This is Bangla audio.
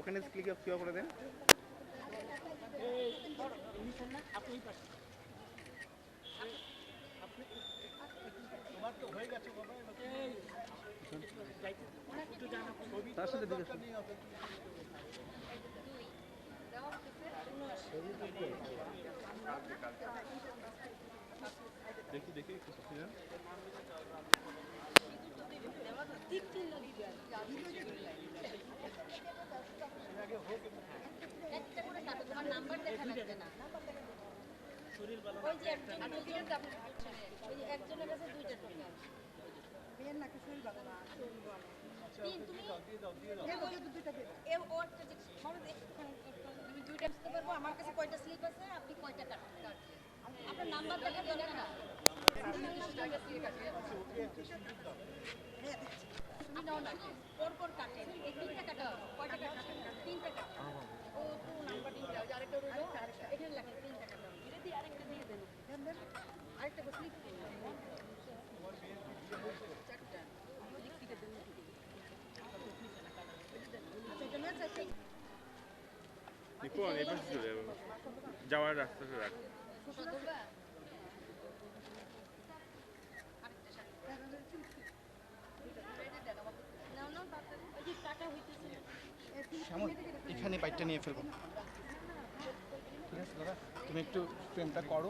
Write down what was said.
টোকেনিজ ক্লিক কিভাবে করে দেন তার সাথে দিকে দেখি দেখি একটু সুবিধা একটা ওই যে একজনের কাছে দুইটা পারব আমার কাছে কয়টা স্লিপ আছে আপনি কয়টা কাটবেন আপনার নাম্বার দেখা দরকার না। তুমি পর পর কাটেন। এই তিনটা কাটা কয়টা কাটেন তিনটা কাটা। নিপু এই পাশে চলে যাব। যাওয়ার রাস্তাটা রাখ। এখানে বাইকটা নিয়ে ফেলব। ঠিক আছে দাদা তুমি একটু প্রেমটা করো।